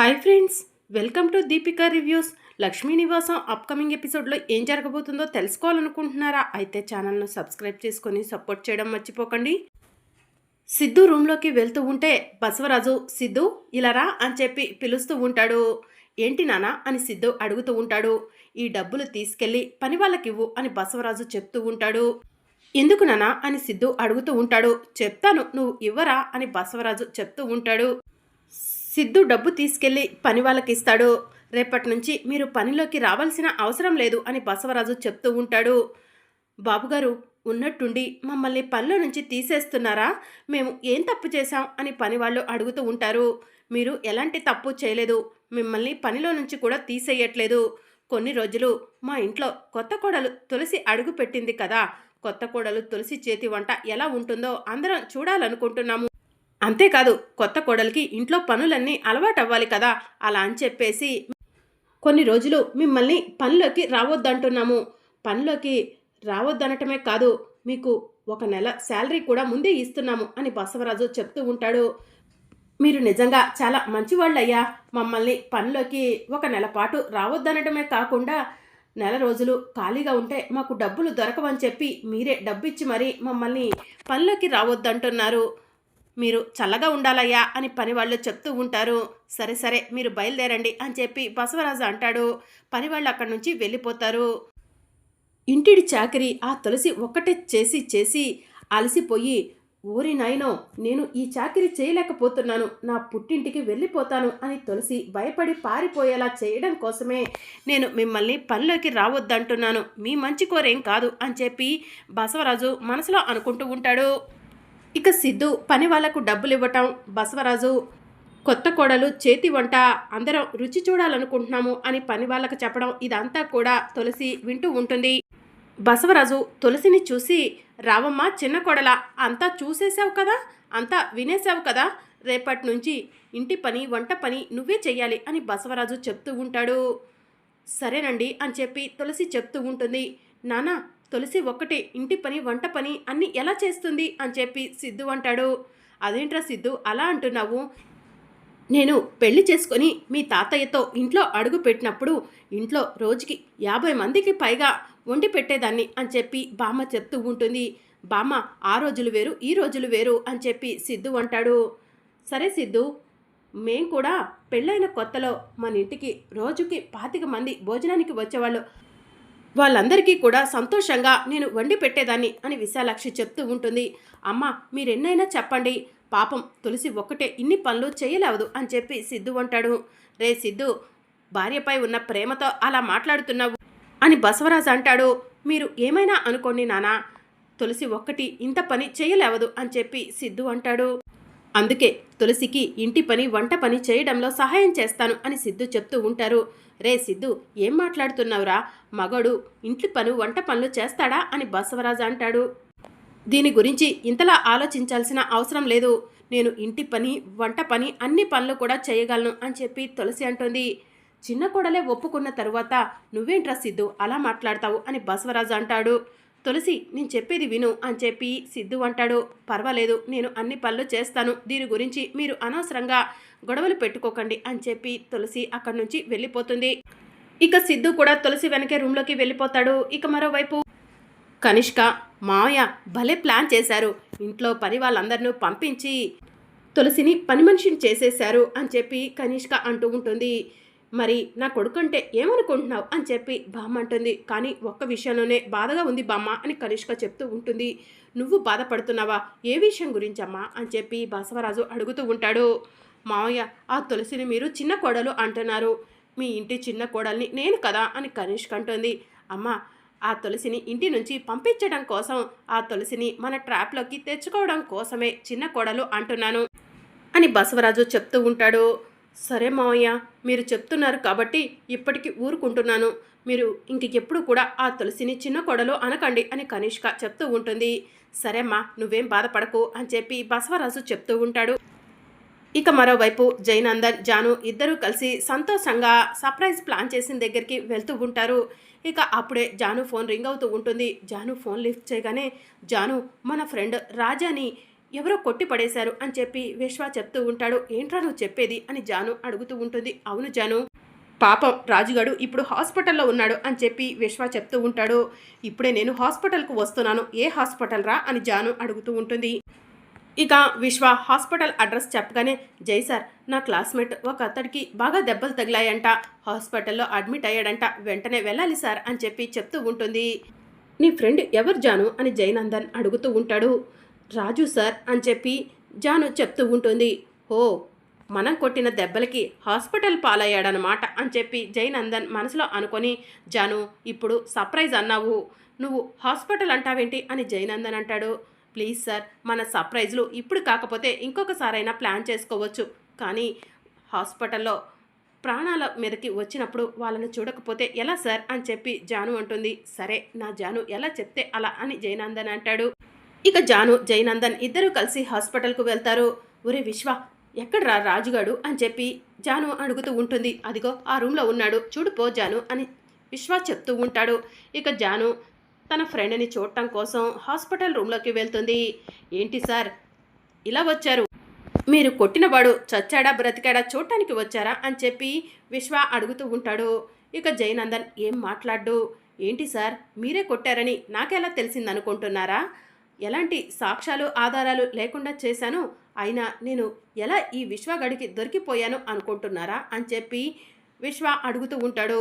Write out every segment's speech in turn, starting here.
Hi friends welcome to Deepika reviews. Lakshmi Nivasam upcoming ఎపిసోడ్లో ఏం జరగబోతుందో తెలుసుకోవాలనుకుంటున్నారా? అయితే ఛానల్ను సబ్స్క్రైబ్ చేసుకొని సపోర్ట్ చేయడం మర్చిపోకండి. సిద్ధు రూమ్లోకి వెళ్తూ ఉంటే బసవరాజు సిద్ధు ఇలారా అని చెప్పి పిలుస్తూ ఉంటాడు. ఏంటి నానా అని సిద్ధు అడుగుతూ ఉంటాడు. ఈ డబ్బులు తీసుకెళ్ళి పని వాళ్ళకివ్వు అని బసవరాజు చెప్తూ ఉంటాడు. ఎందుకు నానా అని సిద్ధు అడుగుతూ ఉంటాడు. చెప్తాను నువ్వు ఇవ్వరా? అని బసవరాజు చెప్తూ ఉంటాడు. సిద్ధు డబ్బు తీసుకెళ్ళి పని వాళ్ళకి ఇస్తాడు రేపటి నుంచి మీరు పనిలోకి రావాల్సిన అవసరం లేదు అని బసవరాజు చెప్తూ ఉంటాడు. బాబుగారు ఉన్నట్టుండి మమ్మల్ని పనిలో నుంచి తీసేస్తున్నారా? మేము ఏం తప్పు చేశాం? అని పని వాళ్ళు అడుగుతూ ఉంటారు. మీరు ఎలాంటి తప్పు చేయలేదు. మిమ్మల్ని పనిలో నుంచి కూడా తీసేయట్లేదు. కొన్ని రోజులు మా ఇంట్లో కొత్త కోడలు తులసి అడుగు పెట్టింది కదా. కొత్త కోడలు తులసి చేతి వంట ఎలా ఉంటుందో అందరం చూడాలనుకుంటున్నాము. అంతేకాదు కొత్త కోడలికి ఇంట్లో పనులన్నీ అలవాటు అవ్వాలి కదా అలా అని చెప్పేసి కొన్ని రోజులు మిమ్మల్ని పనిలోకి రావద్దంటున్నాము. పనిలోకి రావద్దనటమే కాదు మీకు ఒక నెల శాలరీ కూడా ముందే ఇస్తున్నాము అని బసవరాజు చెప్తూ ఉంటాడు. మీరు నిజంగా చాలా మంచివాళ్ళయ్యా. మమ్మల్ని పనిలోకి ఒక నెల పాటు రావద్దనటమే కాకుండా నెల రోజులు ఖాళీగా ఉంటే మాకు డబ్బులు దొరకవని చెప్పి మీరే డబ్బిచ్చి మరీ మమ్మల్ని పనిలోకి రావద్దంటున్నారు. మీరు చల్లగా ఉండాలయ్యా అని పనివాళ్ళు చెప్తూ ఉంటారు. సరే సరే మీరు బయలుదేరండి అని చెప్పి బసవరాజు అంటాడు. పనివాళ్ళు అక్కడి నుంచి వెళ్ళిపోతారు. ఇంటిడి చాకరి ఆ తులసి ఒక్కటే చేసి చేసి అలసిపోయి ఓరి నాయనో నేను ఈ చాకరీ చేయలేకపోతున్నాను. నా పుట్టింటికి వెళ్ళిపోతాను అని తులసి భయపడి పారిపోయేలా చేయడం కోసమే నేను మిమ్మల్ని పనిలోకి రావద్దంటున్నాను. మీ మంచి కోరేం కాదు అని చెప్పి బసవరాజు మనసులో అనుకుంటూ ఉంటాడు. ఇక సిద్ధు పని వాళ్ళకు డబ్బులు ఇవ్వటం బసవరాజు కొత్త కోడలు చేతి వంట అందరం రుచి చూడాలనుకుంటున్నాము అని పని వాళ్ళకు చెప్పడం ఇదంతా కూడా తులసి వింటూ ఉంటుంది. బసవరాజు తులసిని చూసి రావమ్మ చిన్న కోడల అంతా చూసేసావు కదా అంతా వినేసావు కదా రేపటి నుంచి ఇంటి పని వంట పని నువ్వే చెయ్యాలి అని బసవరాజు చెప్తూ ఉంటాడు. సరేనండి అని చెప్పి తులసి చెప్తూ ఉంటుంది. నానా తులసి ఒక్కటే ఇంటి పని వంట పని అన్ని ఎలా చేస్తుంది? అని చెప్పి సిద్ధు అంటాడు. అదేంట్రా సిద్ధు అలా అంటున్నావు? నేను పెళ్ళి చేసుకొని మీ తాతయ్యతో ఇంట్లో అడుగు పెట్టినప్పుడు ఇంట్లో రోజుకి యాభై మందికి పైగా వండి పెట్టేదాన్ని అని చెప్పి బామ్మ చెప్తూ ఉంటుంది. బామ్మ ఆ రోజులు వేరు ఈ రోజులు వేరు అని చెప్పి సిద్ధు అంటాడు. సరే సిద్ధు మేం కూడా పెళ్ళైన కొత్తలో మన ఇంటికి రోజుకి పాతిక మంది భోజనానికి వచ్చేవాళ్ళు. వాళ్ళందరికీ కూడా సంతోషంగా నేను వండి పెట్టేదాన్ని అని విశాలాక్షి చెప్తూ ఉంటుంది. అమ్మ మీరెన్నైనా చెప్పండి. పాపం తులసి ఒక్కటే ఇన్ని పనులు చేయలేవదు అని చెప్పి సిద్ధు అంటాడు. రే సిద్ధు భార్యపై ఉన్న ప్రేమతో అలా మాట్లాడుతున్నావు అని బసవరాజు అంటాడు. మీరు ఏమైనా అనుకోండి నానా తులసి ఒక్కటి ఇంత పని చేయలేవదు అని చెప్పి సిద్ధు అంటాడు. అందుకే తులసికి ఇంటి పని వంట పని చేయడంలో సహాయం చేస్తాను అని సిద్ధు చెప్తూ ఉంటారు. రే సిద్ధు ఏం మాట్లాడుతున్నావురా? మగడు ఇంటి పను వంట పనులు చేస్తాడా అని బసవరాజు అంటాడు. దీని గురించి ఇంతలా ఆలోచించాల్సిన అవసరం లేదు. నేను ఇంటి పని వంట పని అన్ని పనులు కూడా చేయగలను అని చెప్పి తులసి అంటుంది. చిన్న కోడలే ఒప్పుకున్న తరువాత నువ్వేంట్రా సిద్ధు అలా మాట్లాడతావు? అని బసవరాజు అంటాడు. తులసి నేను చెప్పేది విను అని చెప్పి సిద్ధు అంటాడు. పర్వాలేదు నేను అన్ని పనులు చేస్తాను. దీని గురించి మీరు అనవసరంగా గొడవలు పెట్టుకోకండి అని చెప్పి తులసి అక్కడి నుంచి వెళ్ళిపోతుంది. ఇక సిద్ధు కూడా తులసి వెనకే రూమ్లోకి వెళ్ళిపోతాడు. ఇక మరోవైపు కనిష్క మావయ్య భలే ప్లాన్ చేశారు. ఇంట్లో పని వాళ్ళందరినూ పంపించి తులసిని పని మనిషిని చేసేశారు అని చెప్పి కనిష్క అంటూ ఉంటుంది. మరి నా కొడుకంటే ఏమనుకుంటున్నావు అని చెప్పి బామ్మ అంటుంది. కానీ ఒక్క విషయంలోనే బాధగా ఉంది బామ్మ అని కనిష్క చెప్తూ ఉంటుంది. నువ్వు బాధపడుతున్నావా? ఏ విషయం గురించమ్మా? అని చెప్పి బసవరాజు అడుగుతూ ఉంటాడు. మావయ్య ఆ తులసిని మీరు చిన్న కోడలు అంటున్నారు. మీ ఇంటి చిన్న కోడల్ని నేను కదా అని కనిష్క అంటుంది. అమ్మ ఆ తులసిని ఇంటి నుంచి పంపించడం కోసం ఆ తులసిని మన ట్రాప్లోకి తెచ్చుకోవడం కోసమే చిన్న కోడలు అంటున్నాను అని బసవరాజు చెప్తూ ఉంటాడు. సరే మావయ్య మీరు చెప్తున్నారు కాబట్టి ఇప్పటికి ఊరుకుంటున్నాను. మీరు ఇంక ఎప్పుడు కూడా ఆ తులసిని చిన్న కొడలో అనకండి అని కనిష్క చెప్తూ ఉంటుంది. సరేమ్మా నువ్వేం బాధపడకు అని చెప్పి బసవరాజు చెప్తూ ఉంటాడు. ఇక మరోవైపు జైనందన్ జాను ఇద్దరూ కలిసి సంతోషంగా సర్ప్రైజ్ ప్లాన్ చేసిన దగ్గరికి వెళ్తూ ఉంటారు. ఇక అప్పుడే జాను ఫోన్ రింగ్ అవుతూ ఉంటుంది. జాను ఫోన్ లిఫ్ట్ చేయగానే జాను మన ఫ్రెండ్ రాజాని ఎవరో కొట్టి పడేశారు అని చెప్పి విశ్వ చెప్తూ ఉంటాడు. ఏంట్రా నువ్వు చెప్పేది? అని జాను అడుగుతూ ఉంటుంది. అవును జాను. పాపం రాజుగాడు ఇప్పుడు హాస్పిటల్లో ఉన్నాడు అని చెప్పి విశ్వ చెప్తూ ఉంటాడు. ఇప్పుడే నేను హాస్పిటల్కు వస్తున్నాను. ఏ హాస్పిటల్ రా? అని జాను అడుగుతూ ఉంటుంది. ఇక విశ్వ హాస్పిటల్ అడ్రస్ చెప్పగానే జై సార్ నా క్లాస్మేట్ ఒక అతడికి బాగా దెబ్బలు తగిలాయంట. హాస్పిటల్లో అడ్మిట్ అయ్యాడంట. వెంటనే వెళ్ళాలి సార్ అని చెప్పి చెప్తూ ఉంటుంది. నీ ఫ్రెండ్ ఎవరు జాను? అని జైనందన్ అడుగుతూ ఉంటాడు. రాజు సార్ అని చెప్పి జాను చెప్తూ ఉంటుంది. ఓ మనం కొట్టిన దెబ్బలకి హాస్పిటల్ పాలయ్యాడనమాట అని చెప్పి జయనందన్ మనసులో అనుకొని జాను ఇప్పుడు సర్ప్రైజ్ అన్నావు. నువ్వు హాస్పిటల్ అంటావేంటి అని జయనందన్ అంటాడు. ప్లీజ్ సార్ మన సర్ప్రైజ్లు ఇప్పుడు కాకపోతే ఇంకొకసారైనా ప్లాన్ చేసుకోవచ్చు. కానీ హాస్పిటల్లో ప్రాణాల మీదకి వచ్చినప్పుడు వాళ్ళని చూడకపోతే ఎలా సార్ అని చెప్పి జాను అంటుంది. సరే నా జాను ఎలా చెప్తే అలా అని జయనందన్ అంటాడు. ఇక జాను జయనందన్ ఇద్దరూ కలిసి హాస్పిటల్కు వెళ్తారు. ఒరే విశ్వ ఎక్కడ్రా రాజుగాడు అని చెప్పి జాను అడుగుతూ ఉంటుంది. అదిగో ఆ రూమ్లో ఉన్నాడు. చూడు పో జాను అని విశ్వ చెప్తూ ఉంటాడు. ఇక జాను తన ఫ్రెండ్ని చూడటం కోసం హాస్పిటల్ రూమ్లోకి వెళ్తుంది. ఏంటి సార్? ఇలా వచ్చారు. మీరు కొట్టినవాడు చచ్చాడా బ్రతికాడా చూడటానికి వచ్చారా అని చెప్పి విశ్వ అడుగుతూ ఉంటాడు. ఇక జయనందన్ ఏం మాట్లాడు ఏంటి సార్ మీరే కొట్టారని నాకెలా తెలిసిందనుకుంటున్నారా? ఎలాంటి సాక్ష్యాలు ఆధారాలు లేకుండా చేశాను? అయినా నేను ఎలా ఈ విశ్వగడికి దొరికిపోయాను అనుకుంటున్నారా అని చెప్పి విశ్వ అడుగుతూ ఉంటాడు.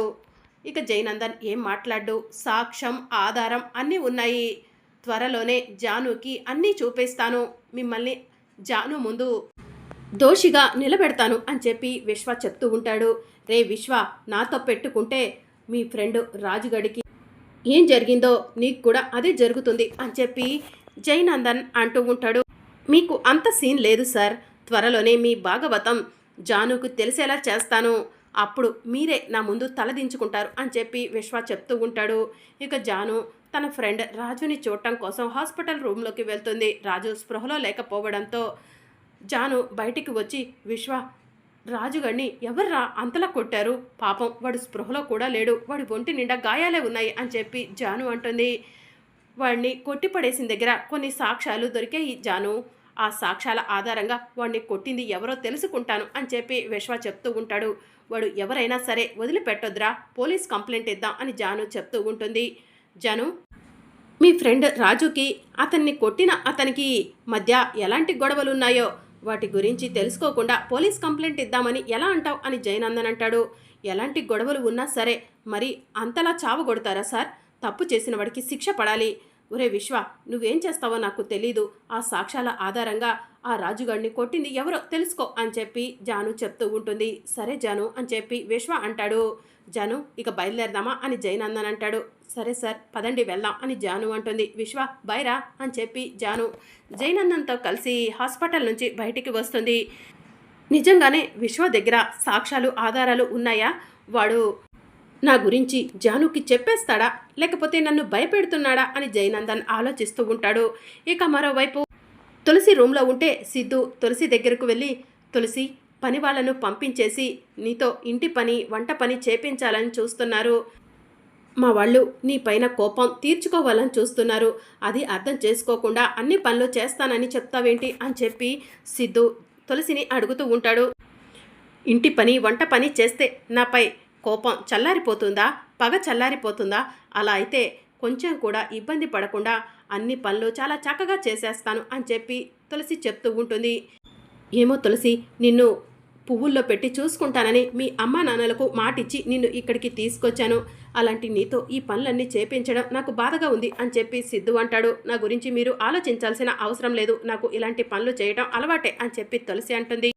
ఇక జయనందన్ ఏం మాట్లాడు? సాక్ష్యం ఆధారం అన్నీ ఉన్నాయి. త్వరలోనే జానుకి అన్నీ చూపిస్తాను. మిమ్మల్ని జాను ముందు దోషిగా నిలబెడతాను అని చెప్పి విశ్వ చెప్తూ ఉంటాడు. రే విశ్వ నాతో పెట్టుకుంటే మీ ఫ్రెండ్ రాజుగడికి ఏం జరిగిందో నీకు కూడా అదే జరుగుతుంది అని చెప్పి జయనందన్ అంటూ ఉంటాడు. మీకు అంత సీన్ లేదు సార్. త్వరలోనే మీ భాగవతం జానుకు తెలిసేలా చేస్తాను. అప్పుడు మీరే నా ముందు తలదించుకుంటారు అని చెప్పి విశ్వ చెప్తూ ఉంటాడు. ఇక జాను తన ఫ్రెండ్ రాజుని చూడటం కోసం హాస్పిటల్ రూమ్లోకి వెళ్తుంది. రాజు స్పృహలో లేకపోవడంతో జాను బయటికి వచ్చి విశ్వ రాజుగాడిని ఎవర్రా అంతలా కొట్టారు? పాపం వాడు స్పృహలో కూడా లేడు. వాడి ఒంటి నిండా గాయాలే ఉన్నాయి అని చెప్పి జాను అంటుంది. వాడిని కొట్టిపడేసిన దగ్గర కొన్ని సాక్ష్యాలు దొరికాయి జాను. ఆ సాక్ష్యాల ఆధారంగా వాడిని కొట్టింది ఎవరో తెలుసుకుంటాను అని చెప్పి విశ్వ చెప్తూ ఉంటాడు. వాడు ఎవరైనా సరే వదిలిపెట్టొద్దురా పోలీస్ కంప్లైంట్ ఇద్దాం అని జాను చెప్తూ ఉంటుంది. జాను మీ ఫ్రెండ్ రాజుకి అతన్ని కొట్టిన అతనికి మధ్య ఎలాంటి గొడవలు ఉన్నాయో వాటి గురించి తెలుసుకోకుండా పోలీస్ కంప్లైంట్ ఇద్దామని ఎలా అంటావు అని జయనందన్ అంటాడు. ఎలాంటి గొడవలు ఉన్నా సరే మరి అంతలా చావు కొడతారా సార్? తప్పు చేసిన వాడికి శిక్ష పడాలి. ఒరే విశ్వ నువ్వేం చేస్తావో నాకు తెలీదు. ఆ సాక్ష్యాల ఆధారంగా ఆ రాజుగాడిని కొట్టింది ఎవరో తెలుసుకో అని చెప్పి జాను చెప్తూ ఉంటుంది. సరే జాను అని చెప్పి విశ్వ అంటాడు. జాను ఇక బయలుదేరదామా అని జయనందన్ అంటాడు. సరే సార్ పదండి వెళ్దాం అని జాను అంటుంది. విశ్వ బైరా అని చెప్పి జాను జయనందన్తో కలిసి హాస్పిటల్ నుంచి బయటికి వస్తుంది. నిజంగానే విశ్వ దగ్గర సాక్ష్యాలు ఆధారాలు ఉన్నాయా? వాడు నా గురించి జానుకి చెప్పేస్తాడా? లేకపోతే నన్ను భయపెడుతున్నాడా? అని జయనందన్ ఆలోచిస్తూ ఉంటాడు. ఇక మరోవైపు తులసి రూమ్లో ఉంటే సిద్ధు తులసి దగ్గరకు వెళ్ళి తులసి పని వాళ్ళను పంపించేసి నీతో ఇంటి పని వంట పని చేపించాలని చూస్తున్నారు. మా వాళ్ళు నీ పైన కోపం తీర్చుకోవాలని చూస్తున్నారు. అది అర్థం చేసుకోకుండా అన్ని పనులు చేస్తానని చెప్తావేంటి? అని చెప్పి సిద్ధు తులసిని అడుగుతూ ఉంటాడు. ఇంటి పని వంట పని చేస్తే నాపై కోపం చల్లారిపోతుందా? పగ చల్లారిపోతుందా? అలా అయితే కొంచెం కూడా ఇబ్బంది పడకుండా అన్ని పనులు చాలా చక్కగా చేసేస్తాను అని చెప్పి తులసి చెప్తూ ఉంటుంది. ఏమో తులసి నిన్ను పువ్వుల్లో పెట్టి చూసుకుంటానని మీ అమ్మ నాన్నలకు మాటిచ్చి నిన్ను ఇక్కడికి తీసుకొచ్చాను. అలాంటి నీతో ఈ పనులన్నీ చేపించడం నాకు బాధగా ఉంది అని చెప్పి సిద్ధు అంటాడు. నా గురించి మీరు ఆలోచించాల్సిన అవసరం లేదు. నాకు ఇలాంటి పనులు చేయడం అలవాటే అని చెప్పి తులసి అంటుంది.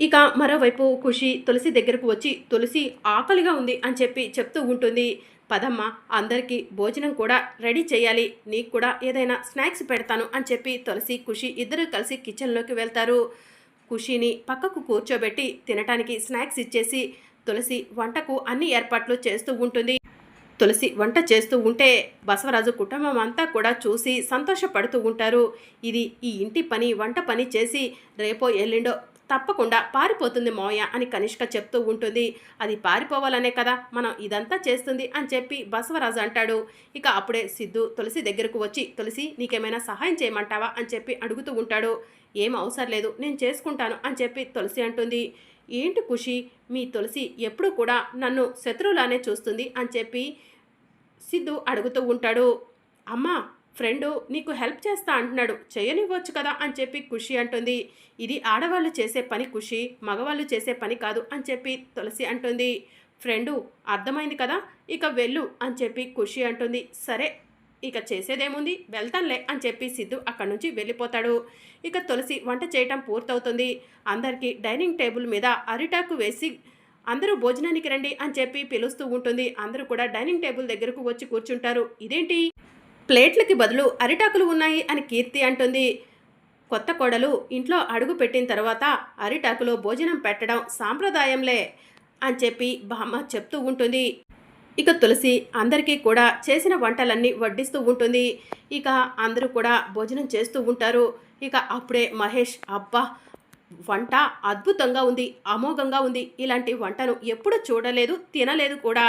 ఇక మరోవైపు ఖుషి తులసి దగ్గరకు వచ్చి తులసి ఆకలిగా ఉంది అని చెప్పి చెప్తూ ఉంటుంది. పదమ్మ అందరికీ భోజనం కూడా రెడీ చేయాలి నీకు కూడా ఏదైనా స్నాక్స్ పెడతాను అని చెప్పి తులసి ఖుషి ఇద్దరు కలిసి కిచెన్లోకి వెళ్తారు. ఖుషిని పక్కకు కూర్చోబెట్టి తినటానికి స్నాక్స్ ఇచ్చేసి తులసి వంటకు అన్ని ఏర్పాట్లు చేస్తూ ఉంటుంది. తులసి వంట చేస్తూ ఉంటే బసవరాజు కుటుంబం అంతా కూడా చూసి సంతోషపడుతూ ఉంటారు. ఇది ఈ ఇంటి పని వంట పని చేసి రేపో ఎల్లుండో తప్పకుండా పారిపోతుంది మోయ అని కనిష్క చెప్తూ ఉంటుంది. అది పారిపోవాలనే కదా మనం ఇదంతా చేస్తుంది అని చెప్పి బసవరాజు అంటాడు. ఇక అప్పుడే సిద్ధు తులసి దగ్గరకు వచ్చి తులసి నీకేమైనా సహాయం చేయమంటావా అని చెప్పి అడుగుతూ ఉంటాడు. ఏం అవసరం లేదు నేను చేసుకుంటాను అని చెప్పి తులసి అంటుంది. ఏంటి ఖుషి మీ తులసి ఎప్పుడూ కూడా నన్ను శత్రువులానే చూస్తుంది అని చెప్పి సిద్ధు అడుగుతూ ఉంటాడు. అమ్మా ఫ్రెండు నీకు హెల్ప్ చేస్తా అంటున్నాడు. చేయనివ్వచ్చు కదా అని చెప్పి ఖుషి అంటుంది. ఇది ఆడవాళ్ళు చేసే పని ఖుషి మగవాళ్ళు చేసే పని కాదు అని చెప్పి తులసి అంటుంది. ఫ్రెండు అర్థమైంది కదా ఇక వెళ్ళు అని చెప్పి ఖుషి అంటుంది. సరే ఇక చేసేదేముంది? వెళ్తానులే అని చెప్పి సిద్ధు అక్కడి నుంచి వెళ్ళిపోతాడు. ఇక తులసి వంట చేయటం పూర్తవుతుంది. అందరికీ డైనింగ్ టేబుల్ మీద అరిటాకు వేసి అందరూ భోజనానికి రండి అని చెప్పి పిలుస్తూ ఉంటుంది. అందరూ కూడా డైనింగ్ టేబుల్ దగ్గరకు వచ్చి కూర్చుంటారు. ఇదేంటి? ప్లేట్లకి బదులు అరిటాకులు ఉన్నాయి అని కీర్తి అంటుంది. కొత్త కోడలు ఇంట్లో అడుగు పెట్టిన తర్వాత అరిటాకులో భోజనం పెట్టడం సాంప్రదాయంలే అని చెప్పి బామ్మ చెప్తూ ఉంటుంది. ఇక తులసి అందరికీ కూడా చేసిన వంటలన్నీ వడ్డిస్తూ ఉంటుంది. ఇక అందరూ కూడా భోజనం చేస్తూ ఉంటారు. ఇక అప్పుడే మహేష్ అబ్బా! వంట అద్భుతంగా ఉంది అమోఘంగా ఉంది. ఇలాంటి వంటను ఎప్పుడూ చూడలేదు తినలేదు కూడా.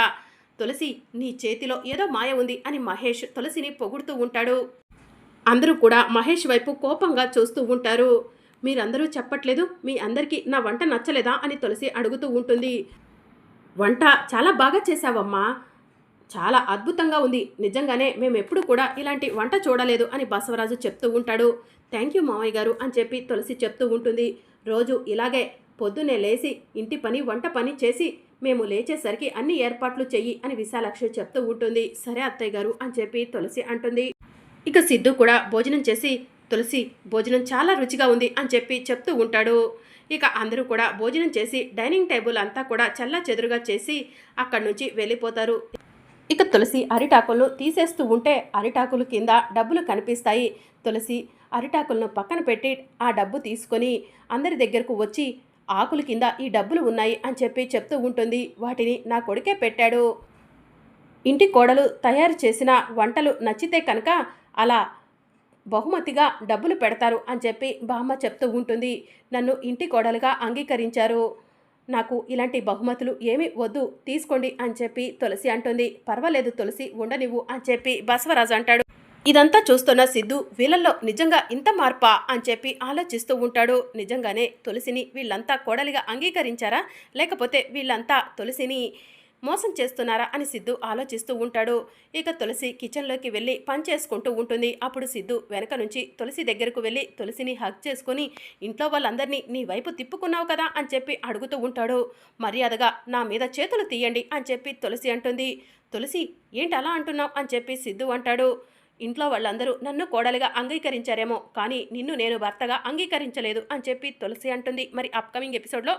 తులసి నీ చేతిలో ఏదో మాయ ఉంది అని మహేష్ తులసిని పొగుడుతూ ఉంటాడు. అందరూ కూడా మహేష్ వైపు కోపంగా చూస్తూ ఉంటారు. మీరందరూ చెప్పట్లేదు మీ అందరికీ నా వంట నచ్చలేదా అని తులసి అడుగుతూ ఉంటుంది. వంట చాలా బాగా చేశావమ్మా. చాలా అద్భుతంగా ఉంది. నిజంగానే మేము ఎప్పుడు కూడా ఇలాంటి వంట చూడలేదు అని బసవరాజు చెప్తూ ఉంటాడు. థ్యాంక్ యూ మామయ్య గారు అని చెప్పి తులసి చెప్తూ ఉంటుంది. రోజు ఇలాగే పొద్దున్నే లేచి ఇంటి పని వంట పని చేసి మేము లేచేసరికి అన్ని ఏర్పాట్లు చెయ్యి అని విశాలాక్షి చెప్తూ ఉంటుంది. సరే అత్తయ్య గారు అని చెప్పి తులసి అంటుంది. ఇక సిద్ధు కూడా భోజనం చేసి తులసి భోజనం చాలా రుచిగా ఉంది అని చెప్పి చెప్తూ ఉంటాడు. ఇక అందరూ కూడా భోజనం చేసి డైనింగ్ టేబుల్ అంతా కూడా చల్లా చెదురుగా చేసి అక్కడి నుంచి వెళ్ళిపోతారు. ఇక తులసి అరిటాకులను తీసేస్తూ ఉంటే అరిటాకులు కింద డబ్బులు కనిపిస్తాయి. తులసి అరిటాకులను పక్కన పెట్టి ఆ డబ్బు తీసుకొని అందరి దగ్గరకు వచ్చి ఆకుల కింద ఈ డబ్బులు ఉన్నాయి అని చెప్పి చెప్తూ ఉంటుంది. వాటిని నా కొడుకే పెట్టాడు. ఇంటి కోడలు తయారు చేసిన వంటలు నచ్చితే కనుక అలా బహుమతిగా డబ్బులు పెడతారు అని చెప్పి బామ్మ చెప్తూ ఉంటుంది. నన్ను ఇంటి కోడలుగా అంగీకరించారు. నాకు ఇలాంటి బహుమతులు ఏమీ వద్దు తీసుకోండి అని చెప్పి తులసి అంటుంది. పర్వాలేదు తులసి ఉండనివ్వు అని చెప్పి బసవరాజు అంటాడు. ఇదంతా చూస్తున్న సిద్ధు వీళ్ళల్లో నిజంగా ఇంత మార్పా అని చెప్పి ఆలోచిస్తూ ఉంటాడు. నిజంగానే తులసిని వీళ్ళంతా కోడలిగా అంగీకరించారా? లేకపోతే వీళ్ళంతా తులసిని మోసం చేస్తున్నారా అని సిద్ధు ఆలోచిస్తూ ఉంటాడు. ఇక తులసి కిచెన్లోకి వెళ్ళి పని చేసుకుంటూ ఉంటుంది. అప్పుడు సిద్ధు వెనక నుంచి తులసి దగ్గరకు వెళ్ళి తులసిని హక్ చేసుకొని ఇంట్లో వాళ్ళందరినీ నీ వైపు తిప్పుకున్నావు కదా? అని చెప్పి అడుగుతూ ఉంటాడు. మర్యాదగా నా మీద చేతులు తీయండి అని చెప్పి తులసి అంటుంది. తులసి ఏంటి అలా అంటున్నావు? అని చెప్పి సిద్ధు అంటాడు. ఇంట్లో వాళ్ళందరూ నన్ను కోడలిగా అంగీకరించారేమో కానీ నిన్ను నేను భర్తగా అంగీకరించలేదు అని చెప్పి తులసి అంటుంది. మరి అప్కమింగ్ ఎపిసోడ్లో